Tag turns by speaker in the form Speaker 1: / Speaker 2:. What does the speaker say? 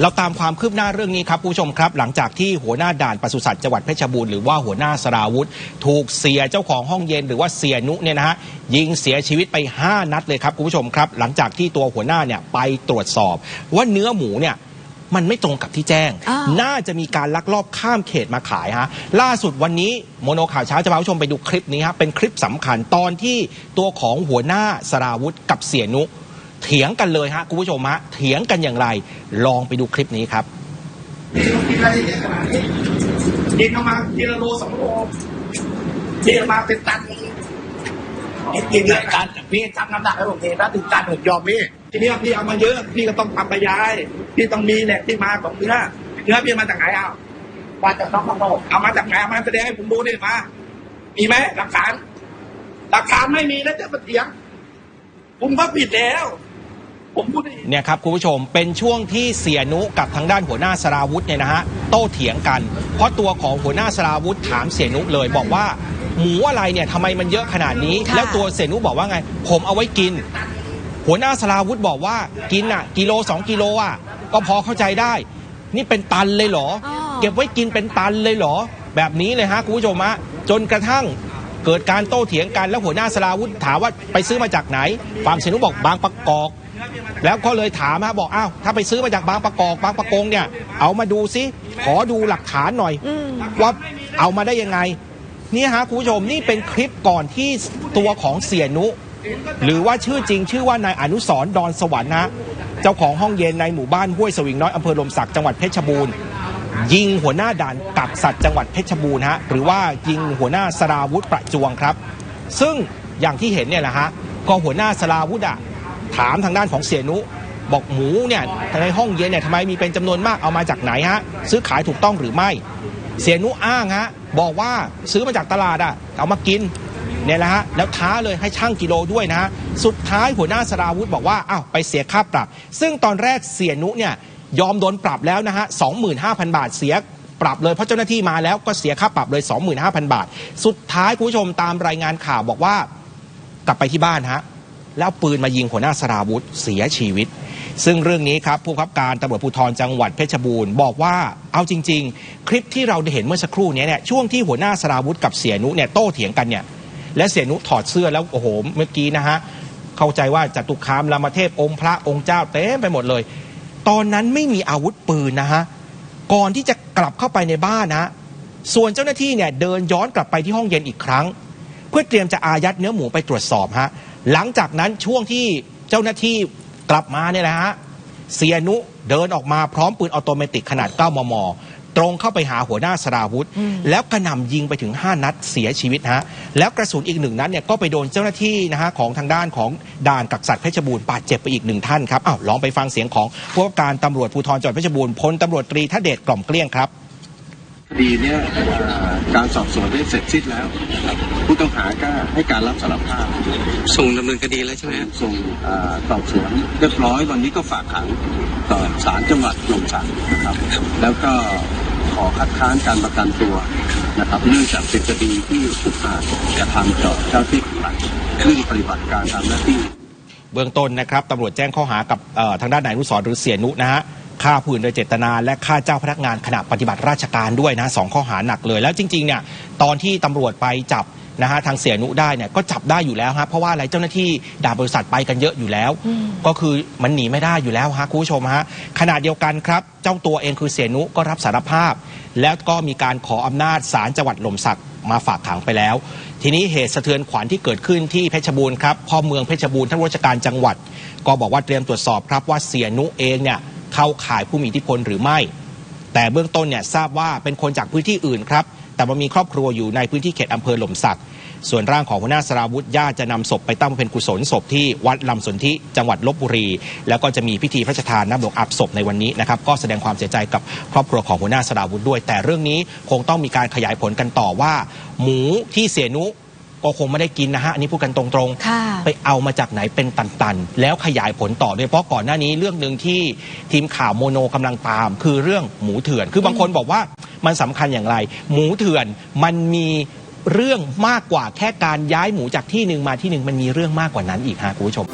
Speaker 1: เราตามความคืบหน้าเรื่องนี้ครับคุณผู้ชมครับ หลังจากที่หัวหน้าด่านปศุสัตว์จังหวัดเพชรบูรณ์หรือว่าหัวหน้าสราวุธ ถูกเสียเจ้าของห้องเย็นหรือว่าเสียนุเนี่ยนะฮะยิงเสียชีวิตไป 5 นัดเลยครับคุณผู้ชมครับ หลังจากที่ตัวหัวหน้าเนี่ยไปตรวจสอบ ว่าเนื้อหมูเนี่ยมันไม่ตรงกับที่แจ้ง
Speaker 2: อ้าว
Speaker 1: น่าจะมีการลักลอบข้ามเขตมาขายฮะ ล่าสุดวันนี้โมโนข่าวเช้าจะพาคุณผู้ชมไปดูคลิปนี้ฮะ เป็นคลิปสำคัญตอนที่ตัวของหัวหน้าสราวุธกับเสียนุ เถียงกันเลยฮะคุณผู้ชมฮะเถียงกันอย่างไร ลองไปดูคลิปนี้ครับ
Speaker 3: กินอะไรเยอะขนาดนี้กินเข้ามาทีลโลสองโลกินออกมาเป็นตันกินกินเลยตันพี่ทำน้ำหนักให้ผมเองนะถึงตันผมยอมพี่ทีนี้พี่เอามาเยอะพี่ก็ต้องทำบรรยายพี่ต้องมีแหละที่มาของเนื้อเนื้อพี่มาจากไหนเอามาจากน้องข้างนอกเอามาจากไหนมาแสดงให้ผมดูดิมา มีไหมหลักฐานหลักฐานไม่มีแล้วจะมาเถียงผมก็ผิดแล้ว
Speaker 1: เนี่ยครับคุณผู้ชมเป็นช่วงที่เสียนุกับทางด้านหัวหน้าสราวุธเนี่ยนะฮะโต้เถียงกัน เพราะตัวของหัวหน้าสราวุธถามเสียนุเลยบอกว่าหมูอะไรเนี่ยทำไมมันเยอะขนาดนี้
Speaker 2: ค่ะ
Speaker 1: แล้วตัวเสียนุบอกว่าไง ผมเอาไว้กิน หัวหน้าสราวุธบอกว่ากินอะกิโลสองกิโลอะก็พอเข้าใจได้ นี่เป็นตันเลยเหรอ
Speaker 2: อ๋อ
Speaker 1: เก็บไว้กินเป็นตันเลยเหรอ แบบนี้เลยฮะคุณผู้ชมฮะจนกระทั่งเกิดการโต้เถียงกันแล้วหัวหน้าสราวุธถามว่าไปซื้อมาจากไหนฝั่งเสียนุบอกบางประกอบ แล้วก็เลยถามฮะบอกอ้าวถ้าไปซื้อมาจากบางประกอบบางประกงเนี่ย เอามาดูซิขอดูหลักฐานหน่อย
Speaker 2: อืม
Speaker 1: ว่าเอามาได้ยังไงเนี่ยฮะคุณผู้ชมนี่เป็นคลิปก่อนที่ตัวของเสียนุ หรือว่าชื่อจริงชื่อว่านายอนุสรณ์ดอนสวรรค์นะเจ้าของห้องเย็นในหมู่บ้านห้วยสวิงน้อยอำเภอลมศักดิ์จังหวัดเพชรบูรณ์ยิงหัวหน้าด่านกักสัตว์จังหวัดเพชรบูรณ์ฮะหรือว่ายิงหัวหน้าสราวุธประจวงครับ ซึ่งอย่างที่เห็นเนี่ยแหละฮะก็หัวหน้าสราวุธอะ ถามทางด้านของเสียนุ บอกหมูเนี่ยในห้องเย็นเนี่ยทำไมมีเป็นจำนวนมากเอามาจากไหนฮะ ซื้อขายถูกต้องหรือไม่ เสียนุอ้างฮะบอกว่าซื้อมาจากตลาดอะเอามากินเนี่ยแหละฮะแล้วท้าเลยให้ช่างกิโลด้วยนะฮะสุดท้ายหัวหน้าสราวุธบอกว่าอ้าวไปเสียค่าปรับ ซึ่งตอนแรกเสียนุเนี่ยยอมโดนปรับแล้วนะฮะ25,000 บาทเสียปรับเลยเพราะเจ้าหน้าที่มาแล้วก็เสียค่าปรับเลย 25,000 บาท สุดท้ายคุณผู้ชมตามรายงานข่าวบอกว่ากลับไปที่บ้านฮะ แล้วปืนมายิงหัวหน้าสราวุธเสียชีวิต ซึ่งเรื่องนี้ครับผู้บังคับการตำรวจภูธรจังหวัดเพชรบูรณ์บอกว่าเอาจริง ๆ คลิปที่เราได้เห็นเมื่อสักครู่นี้เนี่ยช่วงที่หัวหน้าสราวุธกับเสียนุเนี่ยโต้เถียงกันเนี่ยและเสียนุถอดเสื้อแล้วโอ้โหเมื่อกี้นะฮะเข้าใจว่าจตุคามรามเทพองค์พระองค์เจ้าเต็มไปหมดเลย ตอนนั้นไม่มีอาวุธปืนนะฮะก่อนที่จะกลับเข้าไปในบ้านนะส่วนเจ้าหน้าที่เนี่ยเดินย้อนกลับไปที่ห้องเย็นอีกครั้ง เพื่อเตรียมจะอายัดเนื้อหมูไปตรวจสอบฮะ หลังจากนั้นช่วงที่เจ้าหน้าที่กลับมาเนี่ยแหละฮะเสียนุเดินออกมาพร้อมปืนออโตเมติกขนาด 9 มม ตรงเข้าไปหาหัวหน้าสราวุธ แล้วกระหน่ำยิงไปถึง 5 นัดเสียชีวิตฮะแล้วกระสุนอีกหนึ่งนัดเนี่ยก็ไปโดนเจ้าหน้าที่นะฮะของทางด้านของด่านกักสัตว์เพชรบูรณ์บาดเจ็บไปอีกหนึ่งท่านครับอ้าวลองไปฟังเสียงของผู้ว่าการตำรวจภูธรจังหวัดเพชรบูรณ์พลตำรวจตรีทเดชกล่อมเกลี้ยงครับ
Speaker 4: คดีเนี่ยเอ่อการสอบสวนได้เสร็จสิ้นแล้วนะครับผู้ต้องหาก็ให้การรับสารภาพ
Speaker 5: ส่งดำเนินคดีแล้วใช่ไหมฮะ
Speaker 4: ส่งเอ่อสอบสวนเรียบร้อยวันนี้ก็ฝากขังต่อศาลจังหวัดลมศักดิ์นะครับ แล้วก็ขอคัดค้านการประกันตัวนะครับเนื่องจากเป็นคดีที่อุกอาจกระทำต่อเจ้าที่รัฐซึ่งปฏิบัติการตามหน้าที่
Speaker 1: เบื้องต้นนะครับตำรวจแจ้งข้อหากับเอ่อทางด้านนายอนุสรณ์หรือเสียนุนะฮะ ฆ่าผู้อื่นโดยเจตนา และฆ่าเจ้าพนักงานขณะปฏิบัติราชการด้วยนะสองข้อหาหนักเลย แล้วจริงๆเนี่ยตอนที่ตำรวจไปจับนะฮะทางเสียนุได้เนี่ยก็จับได้อยู่แล้วฮะเพราะว่าอะไรเจ้าหน้าที่ด่านบริษัทไปกันเยอะอยู่แล้ว ก็คือมันหนีไม่ได้อยู่แล้วฮะคุณผู้ชมฮะขณะเดียวกันครับ เจ้าตัวเองคือเสียนุก็รับสารภาพ แล้วก็มีการขออำนาจศาลจังหวัดหล่มสักมาฝากขังไปแล้ว ทีนี้เหตุสะเทือนขวัญที่เกิดขึ้นที่เพชรบูรณ์ครับพ่อเมืองเพชรบูรณ์ท่านราชการจังหวัด ก็บอกว่าเตรียมตรวจสอบครับว่าเสียนุเองเนี่ย เข้าข่ายผู้มีอิทธิพลหรือไม่ แต่เบื้องต้นเนี่ยทราบว่าเป็นคนจากพื้นที่อื่นครับ แต่ว่ามีครอบครัวอยู่ในพื้นที่เขตอำเภอหล่มสัก ส่วนร่างของหัวหน้าสราวุธญาติจะนำศพไปตั้งเพ็ญกุศลศพที่วัดลำสนธิจังหวัดลบบุรี แล้วก็จะมีพิธีพระราชทานน้ำหลวงอาบศพในวันนี้นะครับก็แสดงความเสียใจกับครอบครัวของหัวหน้าสราวุธด้วย แต่เรื่องนี้คงต้องมีการขยายผลกันต่อว่า หมูที่เสียนุ ก็คงไม่ได้กินนะฮะ อันนี้พูดกันตรงๆ
Speaker 2: ค่ะ
Speaker 1: ไปเอามาจากไหนเป็นตันๆ แล้วขยายผลต่อด้วยเพราะก่อนหน้านี้เรื่องหนึ่งที่ทีมข่าวโมโนกำลังตาม คือเรื่องหมูเถื่อน คือบางคนบอกว่ามันสำคัญอย่างไร หมูเถื่อนมันมีเรื่องมากกว่าแค่การย้ายหมูจากที่หนึ่งมาที่หนึ่งมันมีเรื่องมากกว่านั้นอีกฮะคุณผู้ชม